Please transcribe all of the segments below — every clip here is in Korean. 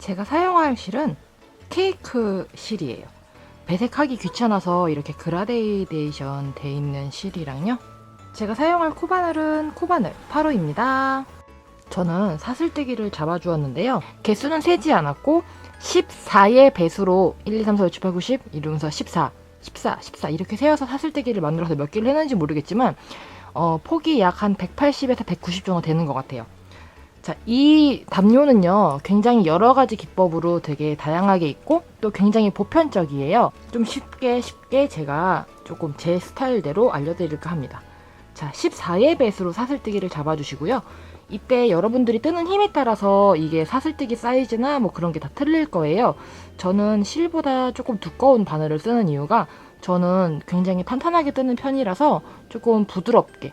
제가 사용할 실은 케이크 실이에요. 배색하기 귀찮아서 이렇게 그라데이션 돼 있는 실이랑요. 제가 사용할 코바늘은 코바늘 8호입니다. 저는 사슬뜨기를 잡아주었는데요. 개수는 세지 않았고 14의 배수로 1, 2, 3, 4, 5, 6, 7, 8, 9, 10 이러면서 14, 14, 14 이렇게 세어서 사슬뜨기를 만들어서 몇 개를 했는지 모르겠지만 어, 폭이 약 한 180에서 190 정도 되는 것 같아요. 자, 이 담요는요, 굉장히 여러 가지 기법으로 되게 다양하게 있고, 또 굉장히 보편적이에요. 좀 쉽게 쉽게 제가 조금 제 스타일대로 알려드릴까 합니다. 자, 14의 배수로 사슬뜨기를 잡아주시고요. 이때 여러분들이 뜨는 힘에 따라서 이게 사슬뜨기 사이즈나 뭐 그런 게 다 틀릴 거예요. 저는 실보다 조금 두꺼운 바늘을 쓰는 이유가 저는 굉장히 탄탄하게 뜨는 편이라서 조금 부드럽게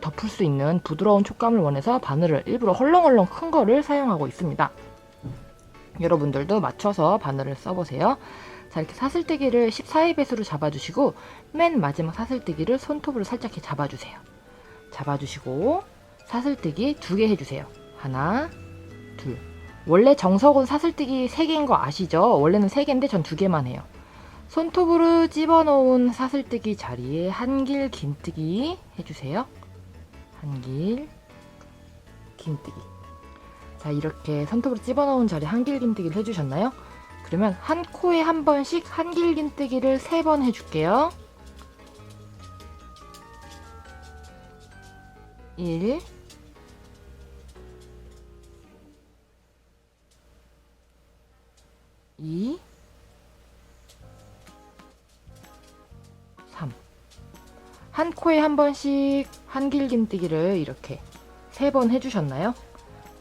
덮을 수 있는 부드러운 촉감을 원해서 바늘을 일부러 헐렁헐렁 큰 거를 사용하고 있습니다. 여러분들도 맞춰서 바늘을 써보세요. 자, 이렇게 사슬뜨기를 14의 배수로 잡아주시고 맨 마지막 사슬뜨기를 손톱으로 살짝 잡아주세요. 잡아주시고 사슬뜨기 두 개 해주세요. 하나, 둘. 원래 정석은 사슬뜨기 3개인 거 아시죠? 원래는 3개인데 전 2개만 해요. 손톱으로 집어넣은 사슬뜨기 자리에 한길 긴뜨기 해주세요. 한길 긴뜨기. 자, 이렇게 손톱으로 집어넣은 자리에 한길 긴뜨기를 해주셨나요? 그러면 한 코에 한 번씩 한길 긴뜨기를 세 번 해줄게요. 1 2 한 코에 한 번씩 한길 긴뜨기를 이렇게 세 번 해주셨나요?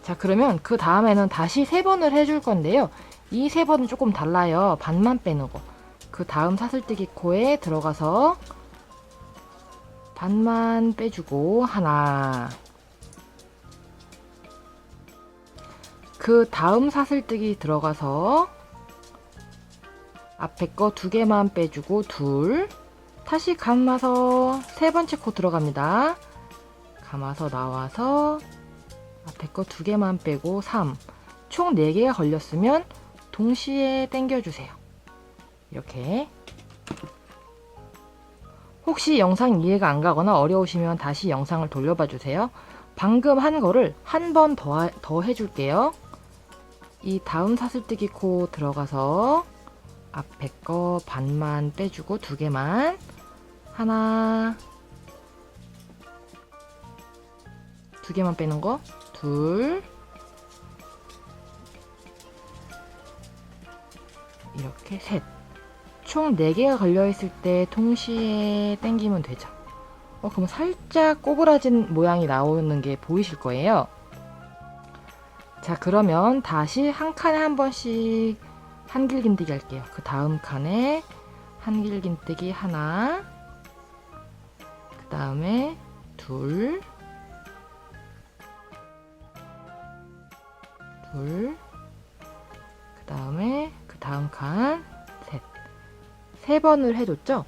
자 그러면 그 다음에는 다시 세 번을 해줄 건데요. 이 세 번은 조금 달라요. 반만 거. 그 다음 사슬뜨기 코에 들어가서 반만 빼주고 하나. 그 다음 사슬뜨기 들어가서 앞에 거 두 개만 빼주고 둘. 다시 감아서 세 번째 코 들어갑니다. 감아서 나와서 앞에 거 두 개만 빼고 3. 총 4개가 걸렸으면 동시에 당겨주세요. 이렇게. 혹시 영상 이해가 안 가거나 어려우시면 다시 영상을 돌려봐 주세요. 방금 한 거를 한 번 더 더 해줄게요. 이 다음 사슬뜨기 코 들어가서 앞에 거 반만 빼주고 두 개만 하나 두 개만 빼는 거 둘 이렇게 셋. 총 4개가 걸려있을 때 동시에 당기면 되죠. 어, 그럼 살짝 꼬부라진 모양이 나오는 게 보이실 거예요. 자, 그러면 다시 한 칸에 한 번씩 한길 긴뜨기 할게요. 그 다음 칸에 한길 긴뜨기 하나, 그 다음에 둘, 둘, 그 다음에 그 다음 칸, 셋. 세 번을 해줬죠?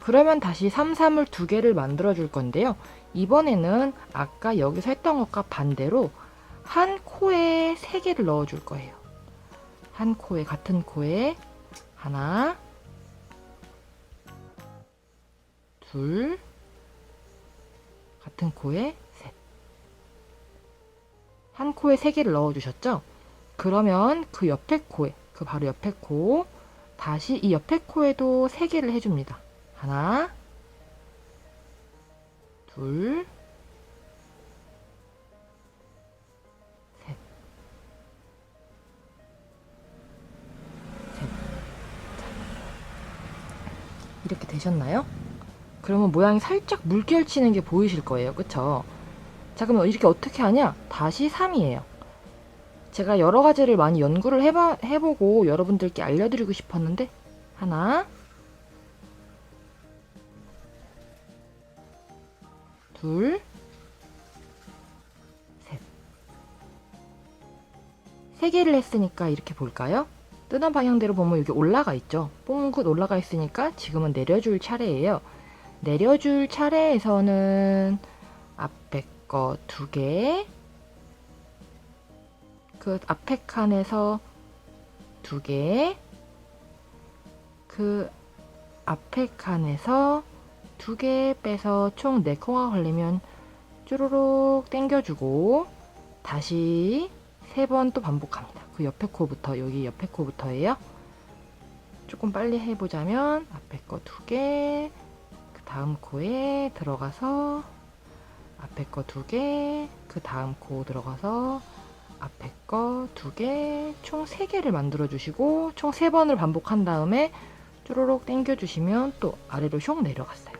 그러면 다시 3, 3을 두 개를 만들어 줄 건데요. 이번에는 아까 여기서 했던 것과 반대로 한 코에 세 개를 넣어 줄 거예요. 한 코에, 같은 코에 하나, 둘, 같은 코에 셋. 한 코에 세 개를 넣어 주셨죠? 그러면 그 옆에 코에, 그 바로 옆에 코, 다시 이 옆에 코에도 세 개를 해줍니다. 하나, 둘, 셋. 셋. 자. 이렇게 되셨나요? 그러면 모양이 살짝 물결 치는 게 보이실 거예요. 그쵸? 자, 그러면 이렇게 어떻게 하냐? 다시 3이에요. 제가 여러 가지를 많이 연구를 해봐, 해보고 여러분들께 알려드리고 싶었는데 하나 둘 셋. 세 개를 했으니까 이렇게 볼까요? 뜨는 방향대로 보면 여기 올라가 있죠. 뽕긋 올라가 있으니까 지금은 내려줄 차례예요. 내려줄 차례에서는 앞에 거 두 개, 그 앞에 칸에서 두 개, 그 앞에 칸에서 두 개 빼서 총네 코가 걸리면 쭈루룩 당겨주고 다시 세 번 또 반복합니다. 그 옆에 코부터 여기 옆에 코부터예요. 조금 빨리 해보자면 앞에 거 두 개, 그 다음 코에 들어가서 앞에 거 두 개, 그 다음 코 들어가서 앞에 거 두 개, 총 세 개를 만들어 주시고 총 세 번을 반복한 다음에 쭈루룩 당겨 주시면 또 아래로 슉 내려갔어요.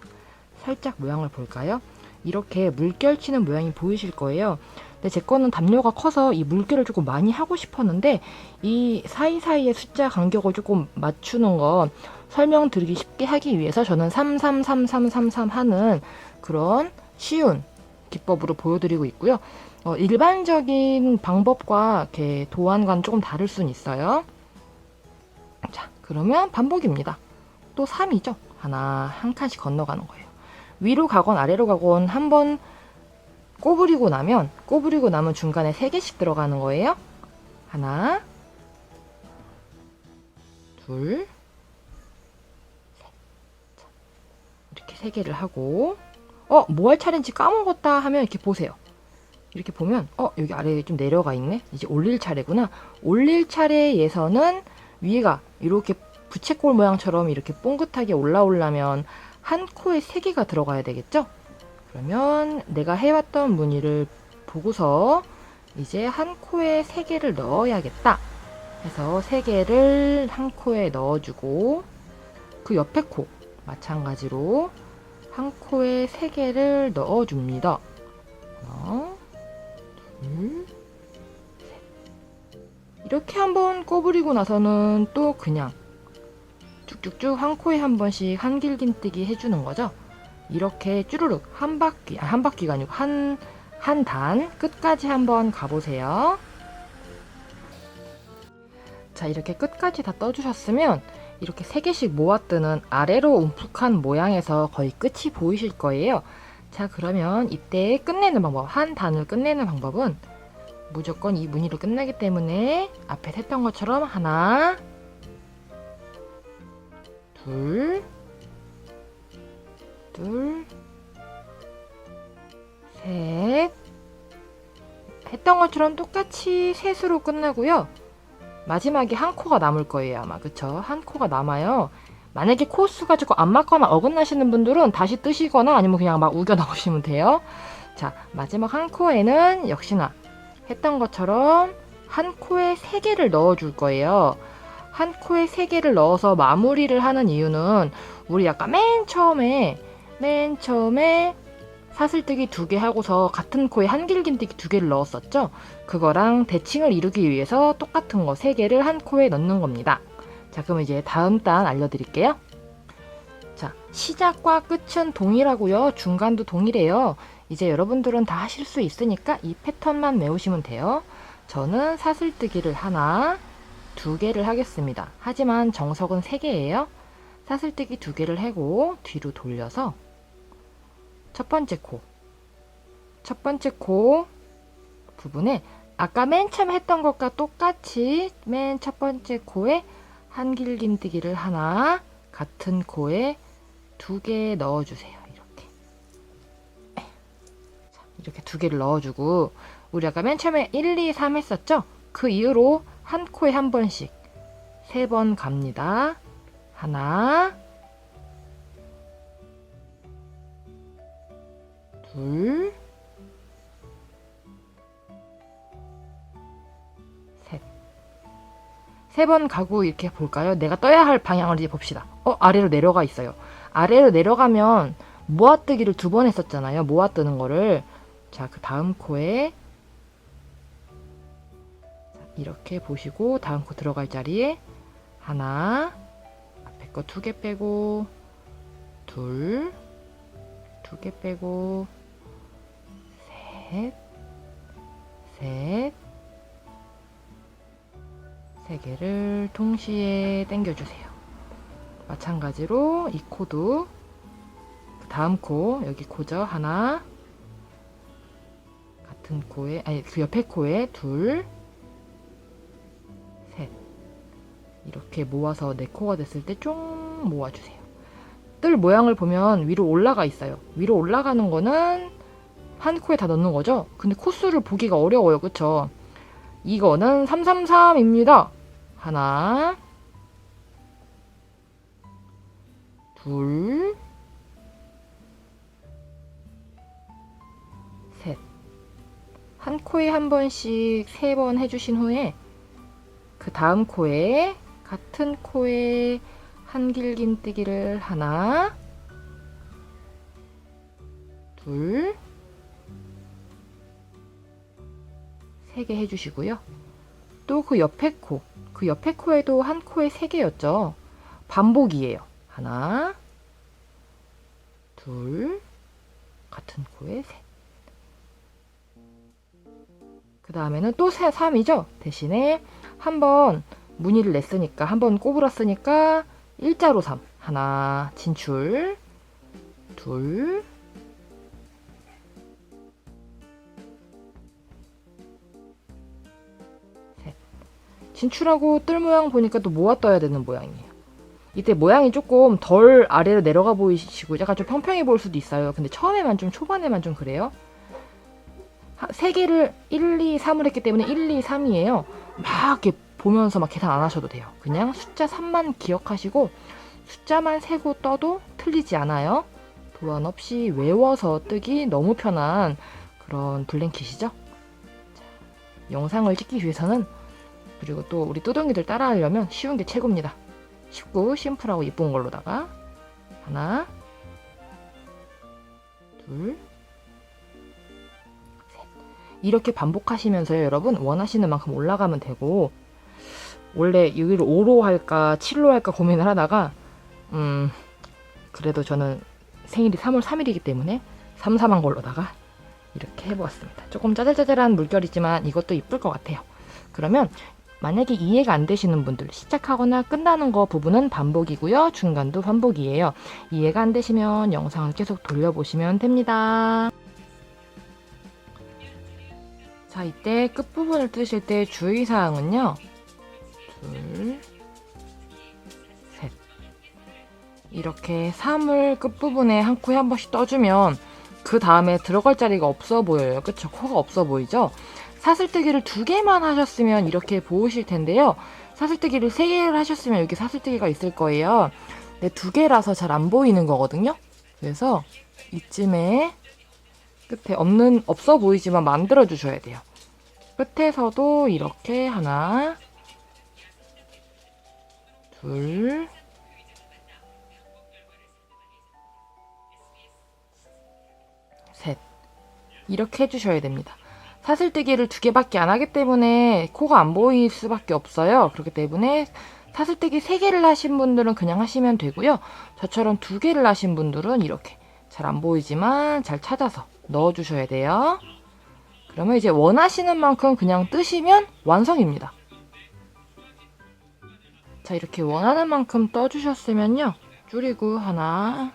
살짝 모양을 볼까요? 이렇게 물결 치는 모양이 보이실 거예요. 근데 제 거는 담요가 커서 이 물결을 조금 많이 하고 싶었는데 이 사이사이의 숫자 간격을 조금 맞추는 거 설명드리기 쉽게 하기 위해서 저는 333333 하는 그런 쉬운 기법으로 보여드리고 있고요. 어, 일반적인 방법과 이렇게 도안과는 조금 다를 수는 있어요. 자, 그러면 반복입니다. 또 3이죠. 하나, 한 칸씩 건너가는 거예요. 위로 가건 아래로 가건 한번 꼬부리고 나면 꼬부리고 나면 중간에 세 개씩 들어가는 거예요. 하나, 둘, 셋. 자, 이렇게 세 개를 하고 어, 뭐 할 차례인지 까먹었다 하면 이렇게 보세요. 이렇게 보면 어, 여기 아래에 좀 내려가 있네. 이제 올릴 차례구나. 올릴 차례에서는 위가 이렇게 부채꼴 모양처럼 이렇게 뽕긋하게 올라오려면 한 코에 세 개가 들어가야 되겠죠? 그러면 내가 해왔던 무늬를 보고서 이제 한 코에 세 개를 넣어야겠다 해서 세 개를 한 코에 넣어주고 그 옆에 코 마찬가지로 한 코에 세 개를 넣어줍니다. 하나, 둘, 셋. 이렇게 한번 꼬부리고 나서는 또 그냥 쭉쭉쭉 한 코에 한 번씩 한길긴뜨기 해주는 거죠. 이렇게 쭈루룩 한 바퀴, 아, 한 바퀴가 아니고 한, 한 단 끝까지 한번 가보세요. 자, 이렇게 끝까지 다 떠주셨으면 이렇게 세 개씩 모아뜨는 아래로 움푹한 모양에서 거의 끝이 보이실 거예요. 자, 그러면 이때 끝내는 방법, 한 단을 끝내는 방법은 무조건 이 무늬로 끝나기 때문에 앞에 했던 것처럼 하나, 둘, 둘, 셋. 했던 것처럼 똑같이 셋으로 끝나고요. 마지막에 한 코가 남을 거예요, 아마. 그쵸? 한 코가 남아요. 만약에 코수가 조금 안 맞거나 어긋나시는 분들은 다시 뜨시거나 아니면 그냥 막 우겨 넣으시면 돼요. 자, 마지막 한 코에는 역시나 했던 것처럼 한 코에 세 개를 넣어 줄 거예요. 한 코에 세 개를 넣어서 마무리를 하는 이유는 우리 아까 맨 처음에 맨 처음에 사슬뜨기 두 개 하고서 같은 코에 한길긴뜨기 두 개를 넣었었죠. 그거랑 대칭을 이루기 위해서 똑같은 거 세 개를 한 코에 넣는 겁니다. 자, 그럼 이제 다음 단 알려드릴게요. 자, 시작과 끝은 동일하고요. 중간도 동일해요. 이제 여러분들은 다 하실 수 있으니까 이 패턴만 외우시면 돼요. 저는 사슬뜨기를 하나, 두 개를 하겠습니다. 하지만 정석은 세 개예요. 사슬뜨기 두 개를 하고 뒤로 돌려서 첫 번째 코, 첫 번째 코 부분에 아까 맨 처음 했던 것과 똑같이 맨 첫 번째 코에 한길긴뜨기를 하나 같은 코에 두 개 넣어주세요. 이렇게 자, 이렇게 두 개를 넣어주고 우리 아까 맨 처음에 1, 2, 3 했었죠? 그 이후로 한 코에 한 번씩 세 번 갑니다. 하나, 둘, 셋. 세 번 가고 이렇게 볼까요? 내가 떠야 할 방향을 이제 봅시다. 어, 아래로 내려가 있어요. 아래로 내려가면 모아뜨기를 두 번 했었잖아요. 모아뜨는 거를. 자, 그 다음 코에 이렇게 보시고 다음 코 들어갈 자리에 하나 앞에 거 두 개 빼고 둘 두 개 빼고 셋 셋, 세 개를 동시에 당겨주세요. 마찬가지로 이 코도 그 다음 코 여기 코죠 하나 같은 코에 아니 그 옆에 코에 둘 셋. 이렇게 모아서 네 코가 됐을 때 쫑 모아주세요. 뜰 모양을 보면 위로 올라가 있어요. 위로 올라가는 거는 한 코에 다 넣는 거죠. 근데 코수를 보기가 어려워요. 그쵸? 이거는 333입니다. 하나, 둘, 셋. 한 코에 한 번씩 세 번 해주신 후에 그 다음 코에 같은 코에 한 길긴뜨기를 하나, 둘, 세 개 해주시고요. 또 그 옆에 코, 그 옆에 코에도 한 코에 세 개였죠. 반복이에요. 하나, 둘, 같은 코에 셋. 그 다음에는 또 세, 3이죠. 대신에 한번 무늬를 냈으니까, 한번 꼬불었으니까 일자로 3. 하나, 진출, 둘, 진출하고 뜰 모양 보니까 또 모아 떠야 되는 모양이에요. 이때 모양이 조금 덜 아래로 내려가 보이시고 약간 좀 평평해 보일 수도 있어요. 근데 처음에만 좀 초반에만 좀 그래요. 하- 세 개를 1, 2, 3을 했기 때문에 1, 2, 3이에요. 막 이렇게 보면서 막 계산 안 하셔도 돼요. 그냥 숫자 3만 기억하시고 숫자만 세고 떠도 틀리지 않아요. 도안 없이 외워서 뜨기 너무 편한 그런 블랭킷이죠. 자, 영상을 찍기 위해서는 그리고 또 우리 뚜둥이들 따라하려면 쉬운 게 최고입니다. 쉽고 심플하고 예쁜 걸로다가 하나, 둘, 셋. 이렇게 반복하시면서요, 여러분 원하시는 만큼 올라가면 되고 원래 여기를 5로 할까 7로 할까 고민을 하다가 음 그래도 저는 생일이 3월 3일이기 때문에 3, 3한 걸로다가 이렇게 해보았습니다. 조금 짜잘짜잘한 물결이지만 이것도 이쁠 것 같아요. 그러면 만약에 이해가 안 되시는 분들 시작하거나 끝나는 거 부분은 반복이고요. 중간도 반복이에요. 이해가 안 되시면 영상을 계속 돌려보시면 됩니다. 자, 이때 끝부분을 뜨실 때 주의사항은요. 둘, 셋. 이렇게 3을 끝부분에 한 코에 한 번씩 떠주면 그 다음에 들어갈 자리가 없어 보여요. 그쵸? 코가 없어 보이죠? 사슬뜨기를 두 개만 하셨으면 이렇게 보이실 텐데요. 사슬뜨기를 세 개를 하셨으면 여기 사슬뜨기가 있을 거예요. 근데 두 개라서 잘 안 보이는 거거든요. 그래서 이쯤에 끝에 없는 없어 보이지만 만들어 주셔야 돼요. 끝에서도 이렇게 하나, 둘, 셋 이렇게 해주셔야 됩니다. 사슬뜨기를 두 개밖에 안 하기 때문에 코가 안 보일 수밖에 없어요. 그렇기 때문에 사슬뜨기 세 개를 하신 분들은 그냥 하시면 되고요. 저처럼 두 개를 하신 분들은 이렇게 잘 안 보이지만 잘 찾아서 넣어주셔야 돼요. 그러면 이제 원하시는 만큼 그냥 뜨시면 완성입니다. 자, 이렇게 원하는 만큼 떠주셨으면요. 줄이고 하나,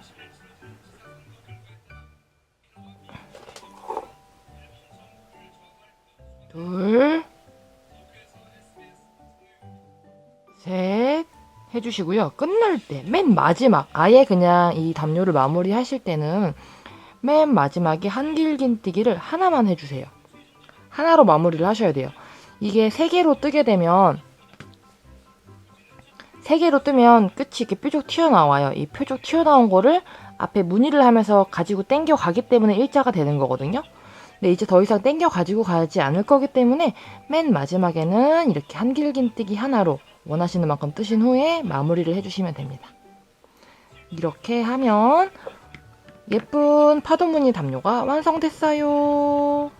둘, 셋 해주시고요. 끝날 때, 맨 마지막, 아예 그냥 이 담요를 마무리 하실 때는 맨 마지막에 한길긴뜨기를 하나만 해주세요. 하나로 마무리를 하셔야 돼요. 이게 세 개로 뜨게 되면 세 개로 뜨면 끝이 이렇게 뾰족 튀어나와요. 이 뾰족 튀어나온 거를 앞에 무늬를 하면서 가지고 당겨 가기 때문에 일자가 되는 거거든요. 근데 이제 더 이상 당겨 가지고 가지 않을 거기 때문에 맨 마지막에는 이렇게 한길긴뜨기 하나로 원하시는 만큼 뜨신 후에 마무리를 해주시면 됩니다. 이렇게 하면 예쁜 파도무늬 담요가 완성됐어요.